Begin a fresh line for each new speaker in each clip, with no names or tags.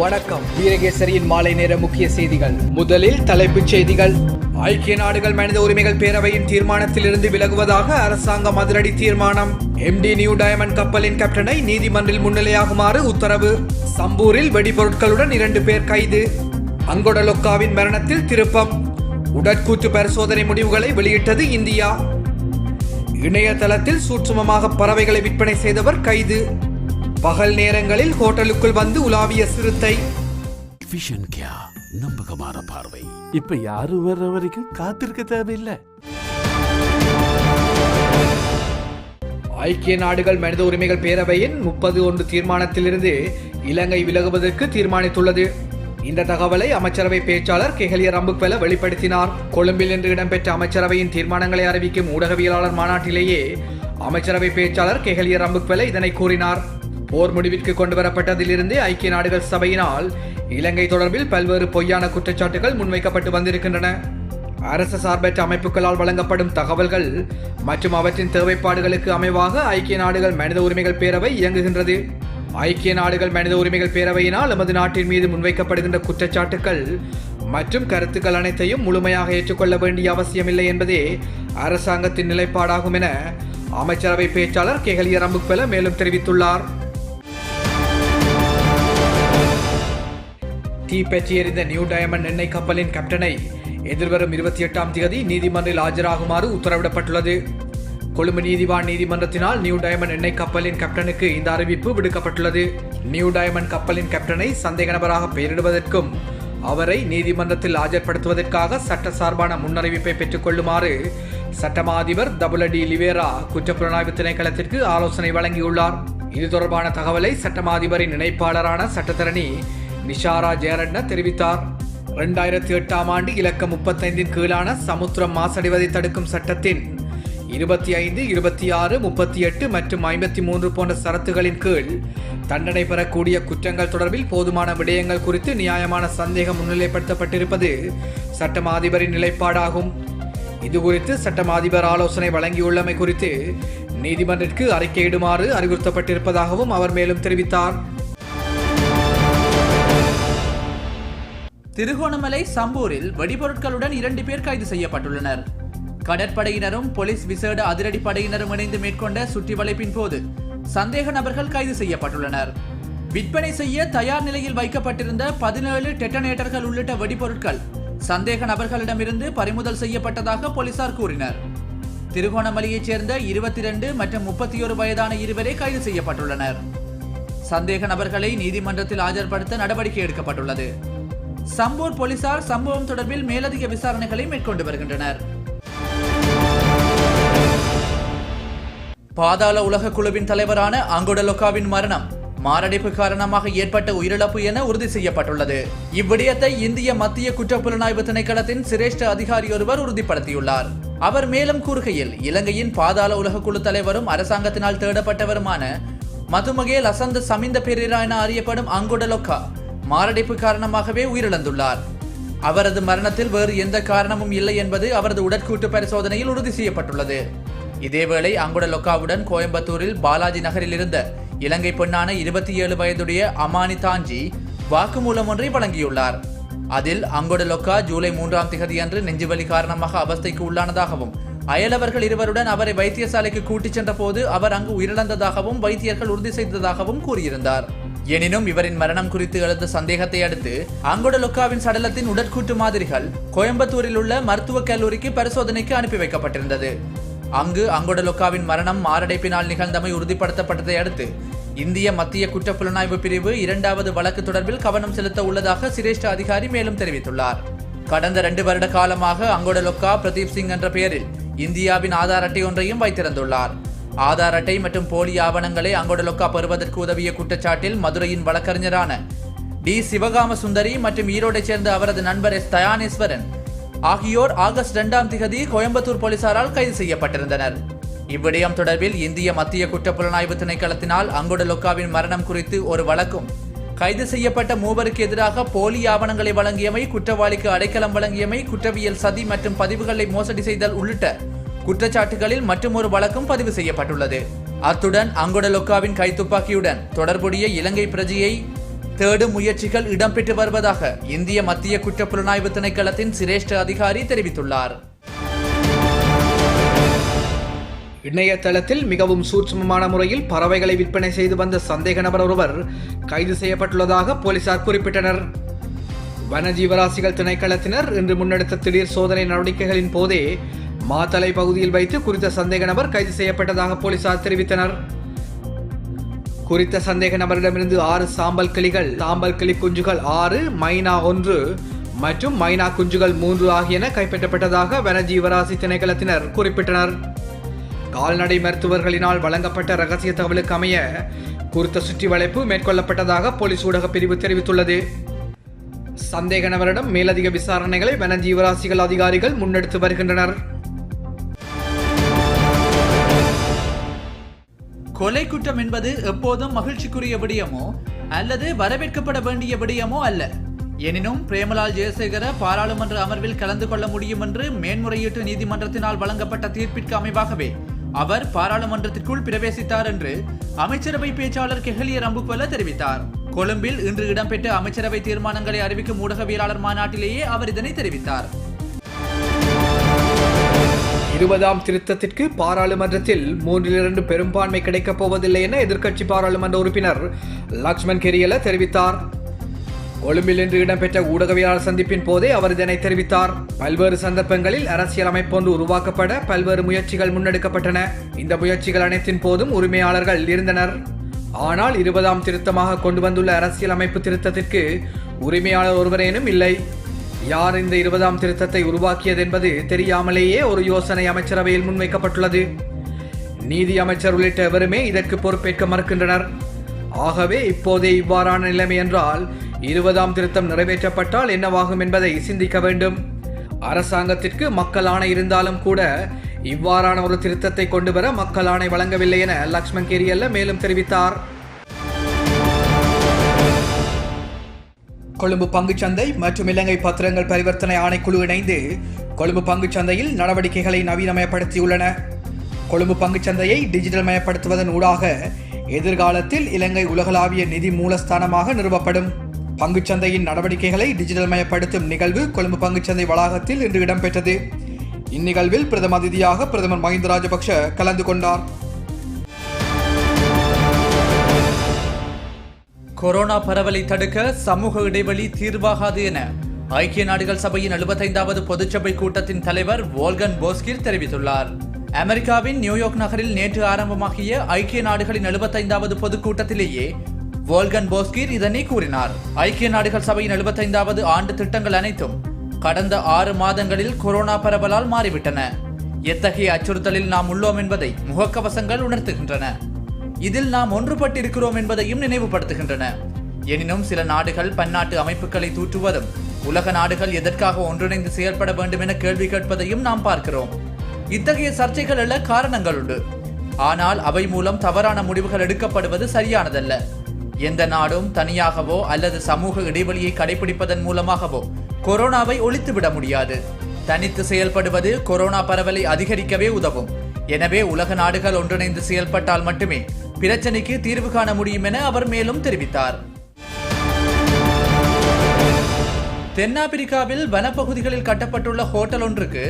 வணக்கம். வீரகேசரியின் மாலை நேர முக்கிய செய்திகள். முதலில் தலைப்புச் செய்திகள். ஐக்கிய நாடுகள் மனித உரிமைகள் பேரவையின் தீர்மானத்திலிருந்து விலகுவதாக அரசாங்கம் அதிரடி தீர்மானம். எம்டி நியூ டயமண்ட் கப்பலின் கேப்டனை நீதிமன்றில் முன்னிலையாகுமாறு உத்தரவு. சம்பூரில் வெடிபொருட்களுடன் இரண்டு பேர் கைது. அங்கொடலொக்காவின் மரணத்தில் திருப்பம். உடற்கூற்று பரிசோதனை முடிவுகளை வெளியிட்டது இந்தியா. இணையதளத்தில் சூட்சுமமாக பறவைகளை விற்பனை செய்தவர் கைது. பகல் நேரங்களில் ஹோட்டலுக்குள் வந்து உலாவிய சிறுத்தை.
விஷன் கியா நம்பகமான பார்வை
இப்ப யாரும் வர்ற வரைக்கும் காத்திருக்க தேவையில்லை.
ஐக்கிய நாடுகள் மனித உரிமைகள் பேரவையின் முப்பது ஒன்று தீர்மானத்திலிருந்து இலங்கை விலகுவதற்கு தீர்மானித்துள்ளது. இந்த தகவலை அமைச்சரவை பேச்சாளர் கெஹலிய ரம்புக்வெல வெளிப்படுத்தினார். கொழும்பில் இன்று இடம்பெற்ற அமைச்சரவையின் தீர்மானங்களை அறிவிக்கும் ஊடகவியலாளர் மாநாட்டிலேயே அமைச்சரவை பேச்சாளர் கெஹலிய ரம்புக்வெல இதனை கூறினார். போர் முடிவிற்கு கொண்டுவரப்பட்டதிலிருந்து ஐக்கிய நாடுகள் சபையினால் இலங்கை தொடர்பில் பல்வேறு பொய்யான குற்றச்சாட்டுகள் முன்வைக்கப்பட்டு வந்திருக்கின்றன. அரசு சார்பற்ற அமைப்புகளால் வழங்கப்படும் தகவல்கள் மற்றும் அவற்றின் தேவைப்பாடுகளுக்கு அமைவாக ஐக்கிய நாடுகள் மனித உரிமைகள் பேரவை இயங்குகின்றது. ஐக்கிய நாடுகள் மனித உரிமைகள் பேரவையினால் நமது நாட்டின் மீது முன்வைக்கப்படுகின்ற குற்றச்சாட்டுகள் மற்றும் கருத்துக்கள் அனைத்தையும் முழுமையாக ஏற்றுக்கொள்ள வேண்டிய அவசியமில்லை என்பதே அரசாங்கத்தின் நிலைப்பாடாகும் என அமைச்சரவை பேச்சாளர் கேகலிய ரம்புக்வெல மேலும் தெரிவித்துள்ளார். தீப்பற்றி எறிந்த நியூ டயமண்ட் எண்ணெய் கப்பலின் கேப்டனை எதிர்வரும் இருபத்தி எட்டாம் தேதி நீதிமன்றில் ஆஜராகுமாறு உத்தரவிடப்பட்டுள்ளது. கொழும்பு நீதிவான் நீதிமன்றத்தினால் நியூ டயமண்ட் எண்ணெய் கப்பலின் கேப்டனுக்கு இந்த அறிவிப்பு விடுக்கப்பட்டுள்ளது. நியூ டயமண்ட் கப்பலின் கேப்டனை சந்தேக நபராக பெயரிடுவதற்கும் அவரை நீதிமன்றத்தில் ஆஜர்படுத்துவதற்காக சட்ட சார்பான முன்னறிவிப்பை பெற்றுக்கொள்ளுமாறு சட்டமா அதிபர் டபுள் டி லிவேரா குற்றப்புலனாய்வு திணைக்களத்திற்கு ஆலோசனை வழங்கியுள்ளார். இது தொடர்பான தகவலை சட்டமாதிபரின் இணைப்பாளரான சட்டத்தரணி நிஷாரா ஜெயரட்ன தெரிவித்தார். இரண்டாயிரத்தி எட்டாம் ஆண்டு இலக்கம் முப்பத்தைந்தின் கீழான சமுத்திரம் மாசடைவதை தடுக்கும் சட்டத்தின் இருபத்தி ஐந்து இருபத்தி ஆறு முப்பத்தி எட்டு மற்றும் ஐம்பத்தி மூன்று போன்ற சரத்துகளின் கீழ் தண்டனை பெறக்கூடிய குற்றங்கள் தொடர்பில் போதுமான விடயங்கள் குறித்து நியாயமான சந்தேகம் முன்னிலைப்படுத்தப்பட்டிருப்பது சட்டமாதிபரின் நிலைப்பாடாகும். இது குறித்து சட்டம் அதிபர் ஆலோசனை வழங்கியுள்ளமை குறித்து நீதிமன்றிற்கு அறிக்கையிடுமாறு அறிவுறுத்தப்பட்டிருப்பதாகவும் அவர் மேலும் தெரிவித்தார்.
திருகோணமலை சம்பூரில் வெடிபொருட்களுடன் இரண்டு பேர் கைது செய்யப்பட்டுள்ளனர். கடற்படையினரும் போலீஸ் விசேட அதிரடிப்படையினரும் இணைந்து மேற்கொண்ட சுற்றி வளைப்பின் போது சந்தேக நபர்கள் கைது செய்யப்பட்டுள்ளனர். விற்பனை செய்ய தயார் நிலையில் வைக்கப்பட்டிருந்த பதினேழு டெட்டனேட்டர்கள் உள்ளிட்ட வெடிபொருட்கள் சந்தேக நபர்களிடமிருந்து பறிமுதல் செய்யப்பட்டதாக போலீசார் கூறினர். திருகோணமலையைச் சேர்ந்த இருபத்தி இரண்டு மற்றும் முப்பத்தி ஒரு வயதான இருவரே கைது செய்யப்பட்டுள்ளனர். சந்தேக நபர்களை நீதிமன்றத்தில் ஆஜர்படுத்த நடவடிக்கை எடுக்கப்பட்டுள்ளது. சம்பூர் போலீசார் சம்பவம் தொடர்பில் மேலதிக விசாரணைகளை மேற்கொண்டு வருகின்றனர். பாதாள உலக குழுவின் தலைவரான அங்குடலொக்காவின் மரணம் மாரடைப்பு காரணமாக ஏற்பட்ட உயிரிழப்பு என உறுதி செய்யப்பட்டுள்ளது. இவ்விடயத்தை இந்திய மத்திய குற்றப்புலனாய்வு திணைக்களத்தின் சிரேஷ்ட அதிகாரி ஒருவர் உறுதிப்படுத்தியுள்ளார். அவர் மேலும் கூறுகையில் இலங்கையின் பாதாள உலக குழு தலைவரும் அரசாங்கத்தினால் தேடப்பட்டவருமான மதுமகே லசந்த சமிந்த பெரிரா என அறியப்படும் அங்குடலொக்கா மாரடைப்பு காரணமாகவே உயிரிழந்துள்ளார். அவரது மரணத்தில் வேறு எந்த காரணமும் இல்லை என்பது அவரது உடற்கூட்டு பரிசோதனையில் உறுதி செய்யப்பட்டுள்ளது. இதேவேளை அங்குட லொக்காவுடன் கோயம்புத்தூரில் பாலாஜி நகரில் இருந்த இலங்கை பெண்ணான இருபத்தி ஏழு வயதுடைய அமானி தாஞ்சி வாக்குமூலம் ஒன்றை வழங்கியுள்ளார். அதில் அங்குட லொக்கா ஜூலை மூன்றாம் திகதியன்று நெஞ்சுவலி காரணமாக அவஸ்தைக்கு உள்ளானதாகவும் அயலவர்கள் இருவருடன் அவரை வைத்தியசாலைக்கு கூட்டிச் சென்ற போது அவர் அங்கு உயிரிழந்ததாகவும் வைத்தியர்கள் உறுதி செய்ததாகவும் கூறியிருந்தார். எனினும் இவரின் மரணம் குறித்து எழுந்த சந்தேகத்தை அடுத்து அங்குடலுக்காவின் சடலத்தின் உடற்கூட்டு மாதிரிகள் கோயம்புத்தூரில் உள்ள மருத்துவக் கல்லூரிக்கு பரிசோதனைக்கு அனுப்பி வைக்கப்பட்டிருந்தது. அங்கு அங்கொடலொக்காவின் மரணம் மாரடைப்பினால் நிகழ்ந்தமை உறுதிப்படுத்தப்பட்டதை அடுத்து இந்திய மத்திய குற்றப்புலனாய்வு பிரிவு இரண்டாவது வழக்கு தொடர்பில் கவனம் செலுத்த உள்ளதாக சிரேஷ்ட அதிகாரி மேலும் தெரிவித்துள்ளார். கடந்த இரண்டு வருட காலமாக அங்குடலொக்கா பிரதீப் சிங் என்ற பெயரில் இந்தியாவின் ஆதார் அட்டை ஒன்றையும் வைத்திருந்துள்ளார். ஆதார் அட்டை மற்றும் போலி ஆவணங்களை அங்கொடலொக்கா பெறுவதற்கு உதவிய குற்றச்சாட்டில் மதுரையின் வழக்கறிஞரான டி. சிவகாம சுந்தரி மற்றும் ஈரோடைச் சேர்ந்த அவரது நண்பர் எஸ். தயானேஸ்வரன் ஆகியோர் ஆகஸ்ட் இரண்டாம் திகதி கோயம்புத்தூர் போலீசாரால் கைது செய்யப்பட்டிருந்தனர். இவ்விடயம் தொடர்பில் இந்திய மத்திய குற்றப்புலனாய்வு திணைக்களத்தினால் அங்குடலொக்காவின் மரணம் குறித்து ஒரு வழக்கும் கைது செய்யப்பட்ட மூவருக்கு எதிராக போலி ஆவணங்களை வழங்கியமை குற்றவாளிக்கு அடைக்கலம் வழங்கியமை குற்றவியல் சதி மற்றும் பதிவுகளை மோசடி செய்தல் உள்ளிட்ட குற்றச்சாட்டுகளில் மற்றும் ஒரு வழக்கும் பதிவு செய்யப்பட்டுள்ளது. அத்துடன் அங்குடலொக்காவின் கைத்துப்பாக்கியுடன் தொடர்புடைய இலங்கை பிரஜையை தேடும் முயற்சிகள் இடம்பெற்று வருவதாக இந்திய மத்திய குற்றப்புலனாய்வு திணைக்களத்தின் சிரேஷ்ட அதிகாரி தெரிவித்துள்ளார்.
இணையதளத்தில் மிகவும் சூட்சமமான முறையில் பறவைகளை விற்பனை செய்து வந்த சந்தேக நபர் ஒருவர் கைது செய்யப்பட்டுள்ளதாக போலீசார் குறிப்பிட்டனர். வனஜீவராசிகள் திணைக்களத்தினர் இன்று முன்னெடுத்த திடீர் சோதனை நடவடிக்கைகளின் போதே மாத்தலை பகுதியில் வைத்து குறித்த சந்தேக நபர் கைது செய்யப்பட்டதாக போலீசார் தெரிவித்தனர். குறித்த சந்தேக நபரிடமிருந்து ஆறு சாம்பல் கிளிகள் சாம்பல் கிளி குஞ்சுகள் ஆறு மைனா ஒன்று மற்றும் மைனா குஞ்சுகள் மூன்று ஆகியன கைப்பற்றப்பட்டதாக வனஜீவராசி திணைக்களத்தினர் குறிப்பிட்டனர். கால்நடை மருத்துவர்களினால் வழங்கப்பட்ட ரகசிய தகவலுக்கு அமைய குறித்த சுற்றி வளைப்பு மேற்கொள்ளப்பட்டதாக போலீஸ் ஊடக பிரிவு தெரிவித்துள்ளது. சந்தேக நபரிடம் மேலதிக விசாரணைகளை வனஜீவராசிகள் அதிகாரிகள் முன்னெடுத்து வருகின்றனர்.
கொலை குற்றம் என்பது எப்போதும் மகிழ்ச்சிக்குரிய விடயமோ அல்லது வரவேற்கப்பட வேண்டிய விடயமோ அல்ல. எனினும் பிரேமலால் ஜெயசேகர பாராளுமன்ற அமர்வில் கலந்து கொள்ள முடியும் என்று மேன்முறையீட்டு நீதிமன்றத்தினால் வழங்கப்பட்ட தீர்ப்பிற்கு அமைவாகவே அவர் பாராளுமன்றத்திற்குள் பிரவேசித்தார் என்று அமைச்சரவை பேச்சாளர் கெஹலிய ரம்புக்வல தெரிவித்தார். கொழும்பில் இன்று இடம்பெற்ற அமைச்சரவை தீர்மானங்களை அறிவிக்கும் ஊடகவியலாளர் மாநாட்டிலேயே அவர் இதனை தெரிவித்தார்.
இருபதாம் திருத்தத்திற்கு பாராளுமன்றத்தில் மூன்றில் இரண்டு பெரும்பான்மை கிடைக்கப் போவதில்லை என எதிர்க்கட்சி பாராளுமன்ற உறுப்பினர் லக்ஷ்மண் கெரியல தெரிவித்தார். கொழும்பில் இன்று இடம்பெற்ற ஊடகவியலாளர் சந்திப்பின் போதே அவர் இதனை தெரிவித்தார். பல்வேறு சந்தர்ப்பங்களில் அரசியல் அமைப்பொன்று உருவாக்கப்பட பல்வேறு முயற்சிகள் முன்னெடுக்கப்பட்டன. இந்த முயற்சிகள் அனைத்தின் போதும் உரிமையாளர்கள் இருந்தனர். ஆனால் இருபதாம் திருத்தமாக கொண்டு வந்துள்ள அரசியல் அமைப்பு திருத்தத்திற்கு உரிமையாளர் ஒருவரேனும் இல்லை. யார் இந்த இருபதாம் திருத்தத்தை உருவாக்கியது என்பது தெரியாமலேயே ஒரு யோசனை அமைச்சரவையில் முன்வைக்கப்பட்டுள்ளது. நீதி அமைச்சர் உள்ளிட்ட எவருமே இதற்கு பொறுப்பேற்க மறுக்கின்றனர். ஆகவே இப்போதே இவ்வாறான நிலைமை என்றால் இருபதாம் திருத்தம் நிறைவேற்றப்பட்டால் என்னவாகும் என்பதை சிந்திக்க வேண்டும். அரசாங்கத்திற்கு மக்கள் ஆணை இருந்தாலும் கூட இவ்வாறான ஒரு திருத்தத்தை கொண்டு வர மக்கள் ஆணை வழங்கவில்லை என லக்ஷ்மண் கேரியல்ல மேலும் தெரிவித்தார். கொழும்பு பங்குச்சந்தை மற்றும் இலங்கை பத்திரங்கள் பரிவர்த்தனை ஆணைக்குழு இணைந்து கொழும்பு பங்குச்சந்தையில் நடவடிக்கைகளை நவீனமயப்படுத்தியுள்ளன. கொழும்பு பங்குச்சந்தையை டிஜிட்டல் மயப்படுத்துவதன் ஊடாக எதிர்காலத்தில் இலங்கை உலகளாவிய நிதி மூலஸ்தானமாக நிறுவப்படும். பங்குச்சந்தையின் நடவடிக்கைகளை டிஜிட்டல் மயப்படுத்தும் நிகழ்வு கொழும்பு பங்குச்சந்தை வளாகத்தில் இன்று இடம்பெற்றது. இந்நிகழ்வில் பிரதம அதிதியாக பிரதமர் மஹிந்த ராஜபக்ஷ கலந்து கொண்டார்.
கொரோனா பரவலை தடுக்க சமூக இடைவெளி தீர்வாகாது என ஐக்கிய நாடுகள் சபையின் எழுபத்தைந்தாவது பொதுச்சபை கூட்டத்தின் தலைவர் வோல்கன் போஸ்கிர் தெரிவித்துள்ளார். அமெரிக்காவின் நியூயார்க் நகரில் நேற்று ஆரம்பமாகிய ஐக்கிய நாடுகளின் எழுபத்தைந்தாவது பொதுக்கூட்டத்திலேயே வோல்கன் போஸ்கிர் இதனை கூறினார். ஐக்கிய நாடுகள் சபையின் எழுபத்தைந்தாவது ஆண்டு திட்டங்கள் அனைத்தும் கடந்த ஆறு மாதங்களில் கொரோனா பரவலால் மாறிவிட்டன. எத்தகைய அச்சுறுத்தலில் நாம் உள்ளோம் என்பதை முகக்கவசங்கள் உணர்த்துகின்றன. இதில் நாம் ஒன்றுபட்டிருக்கிறோம் என்பதையும் நினைவுபடுத்துகின்றன. எனினும் சில நாடுகள் பன்னாட்டு அமைப்புகளை தூற்றுவதும் உலக நாடுகள் எதற்காக ஒன்றிணைந்து செயல்பட வேண்டும் என கேள்வி கேட்பதையும் நாம் பார்க்கிறோம். இத்தகைய சர்ச்சைகள் எழ காரணங்கள் உண்டு. ஆனால் அவை மூலம் தவறான முடிவுகள் எடுக்கப்படுவது சரியானதல்ல. எந்த நாடும் தனியாகவோ அல்லது சமூக இடைவெளியை கடைபிடிப்பதன் மூலமாகவோ கொரோனாவை ஒழித்துவிட முடியாது. தனித்து செயல்படுவது கொரோனா பரவலை அதிகரிக்கவே உதவும். எனவே உலக நாடுகள் ஒன்றிணைந்து செயல்பட்டால் மட்டுமே பிரச்சனைக்கு தீர்வு காண முடியும் என அவர் மேலும் தெரிவித்தார். தென்னாப்பிரிக்காவில் வனப்பகுதிகளில் கட்டப்பட்டுள்ள ஹோட்டல் ஒன்றுக்கு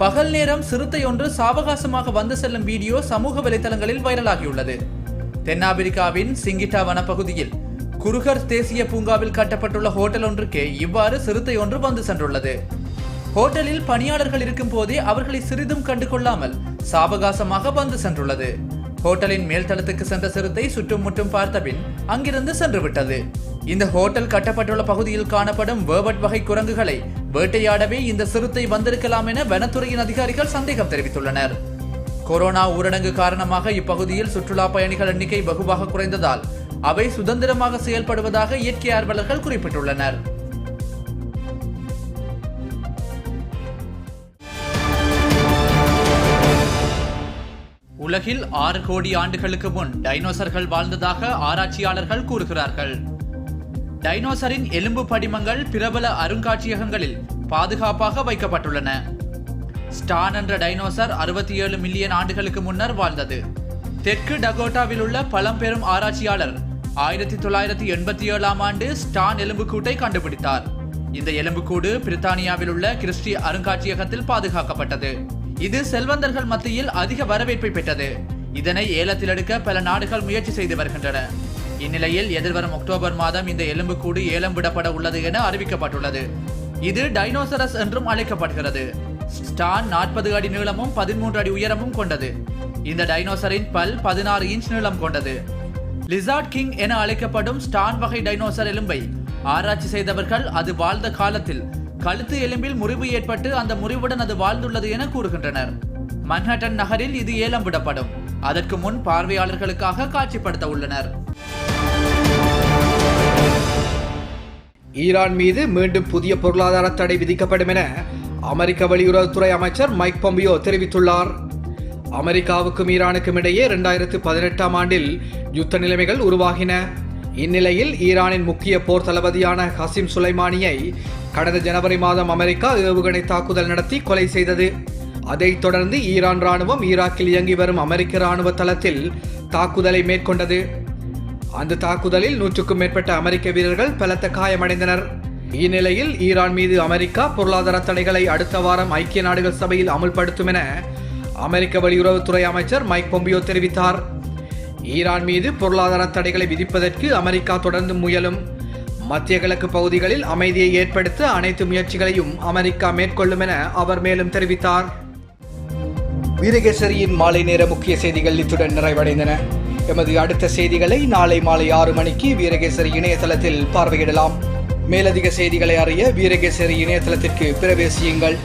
பகல் நேரம் சிறுத்தை ஒன்று சாவகாசமாக வந்து செல்லும் வீடியோ சமூக வலைதளங்களில் வைரலாகியுள்ளது. தென்னாப்பிரிக்காவின் சிங்கிட்டா வனப்பகுதியில் குருகர் தேசிய பூங்காவில் கட்டப்பட்டுள்ள ஹோட்டல் ஒன்றுக்கு இவ்வாறு சிறுத்தை ஒன்று வந்து சென்றுள்ளது. ஹோட்டலில் பணியாளர்கள் இருக்கும் போதே அவர்களை சிறிதும் கண்டு கொள்ளாமல் சாவகாசமாக வந்து சென்றுள்ளது. ஹோட்டலின் மேல்தளத்துக்கு சென்ற சிறுத்தை சுற்றும் முற்றும் பார்த்தபின் அங்கிருந்து சென்று விட்டது இந்த ஹோட்டல் கட்டப்பட்டுள்ள பகுதியில் காணப்படும் வேவட் வகை குரங்குகளை வேட்டையாடவே இந்த சிறுத்தை வந்திருக்கலாம் என வனத்துறையின் அதிகாரிகள் சந்தேகம் தெரிவித்துள்ளனர். கொரோனா ஊரடங்கு காரணமாக இப்பகுதியில் சுற்றுலா பயணிகள் எண்ணிக்கை வெகுவாக குறைந்ததால் அவை சுதந்திரமாக செயல்படுவதாக இயற்கை ஆர்வலர்கள் குறிப்பிட்டுள்ளனர். உலகில் ஆறு கோடி ஆண்டுகளுக்கு முன் டைனோசர்கள் வாழ்ந்ததாக ஆராய்ச்சியாளர்கள் கூறுகிறார்கள். டைனோசரின் எலும்பு படிமங்கள் பிரபல அருங்காட்சியகங்களில் பாதுகாப்பாக வைக்கப்பட்டுள்ளன. ஸ்டான் என்ற டைனோசர் அறுபத்தி ஏழு மில்லியன் ஆண்டுகளுக்கு முன்னர் வாழ்ந்தது. தெற்கு டகோட்டாவில் உள்ள பழம்பெரும் ஆராய்ச்சியாளர் ஆயிரத்தி தொள்ளாயிரத்தி எண்பத்தி ஏழாம் ஆண்டு ஸ்டான் எலும்புக்கூட்டை கண்டுபிடித்தார். இந்த எலும்புக்கூடு பிரித்தானியாவில் உள்ள கிறிஸ்டி அருங்காட்சியகத்தில் பாதுகாக்கப்பட்டது. இது செல்வந்தர்கள் மத்தியில் அதிக வரவேற்பை பெற்றது. இதனை ஏலத்தில் எடுக்க பல நாடுகள் முயற்சி செய்து வருகின்றன. இந்நிலையில் எதிர்வரும் அக்டோபர் மாதம் இந்த எலும்புக்கூடு ஏலம் விடப்பட உள்ளது என அறிவிக்கப்பட்டுள்ளது. இது டைனோசரஸ் என்றும் அழைக்கப்படுகிறது. ஸ்டான் நாற்பது அடி நீளமும் பதிமூன்று அடி உயரமும் கொண்டது. இந்த டைனோசரின் பல் பதினாறு இன்ச் நீளம் கொண்டது. லிசார்ட் கிங் என அழைக்கப்படும் ஸ்டான் வகை டைனோசர் எலும்பை ஆராய்ச்சி செய்தவர்கள் அது வாழ்ந்த காலத்தில் கழுத்து எலும்பில் முறிவு ஏற்பட்டு அந்த முறிவுடன் அது வாழ்ந்துள்ளது என கூறுகின்றனர். மன்ஹட்டன் நகரில் இது ஏலம் விடப்படும். அதற்கு முன் பார்வையாளர்களுக்காக காட்சிப்படுத்த உள்ளனர்.
ஈரான் மீது மீண்டும் புதிய பொருளாதார தடை விதிக்கப்படும் என அமெரிக்க வெளியுறவுத்துறை அமைச்சர் மைக் பொம்பியோ தெரிவித்துள்ளார். அமெரிக்காவுக்கும் ஈரானுக்கும் இடையே இரண்டாயிரத்து பதினெட்டாம் ஆண்டில் யுத்த நிலைமைகள் உருவாகின. இந்நிலையில் ஈரானின் முக்கிய போர் தளபதியான ஹசிம் சுலைமானியை கடந்த ஜனவரி மாதம் அமெரிக்கா ஏவுகணை தாக்குதல் நடத்தி கொலை செய்தது. அதைத் தொடர்ந்து ஈரான் ராணுவம் ஈராக்கில் இயங்கி வரும் அமெரிக்க ராணுவ தளத்தில் தாக்குதலை மேற்கொண்டது. அந்த தாக்குதலில் நூற்றுக்கும் மேற்பட்ட அமெரிக்க வீரர்கள் பலத்த காயமடைந்தனர். இந்நிலையில் ஈரான் மீது அமெரிக்கா பொருளாதார தடைகளை அடுத்த வாரம் ஐக்கிய நாடுகள் சபையில் அமுல்படுத்தும் என அமெரிக்க வெளியுறவுத்துறை அமைச்சர் மைக் பொம்பியோ தெரிவித்தார். ஈரான் மீது பொருளாதார தடைகளை விதிப்பதற்கு அமெரிக்கா தொடர்ந்து முயலும். மத்திய கிழக்கு பகுதிகளில் அமைதியை ஏற்படுத்த அனைத்து முயற்சிகளையும் அமெரிக்கா மேற்கொள்ளும் என அவர் மேலும் தெரிவித்தார். வீரகேசரியின் மாலை நேர முக்கிய செய்திகள் இத்துடன் நிறைவடைந்தன. எமது அடுத்த செய்திகளை நாளை மாலை ஆறு மணிக்கு வீரகேசரி இணையதளத்தில் பார்வையிடலாம். மேலதிக செய்திகளை அறிய வீரகேசரி இணையதளத்திற்கு பிரவேசியுங்கள்.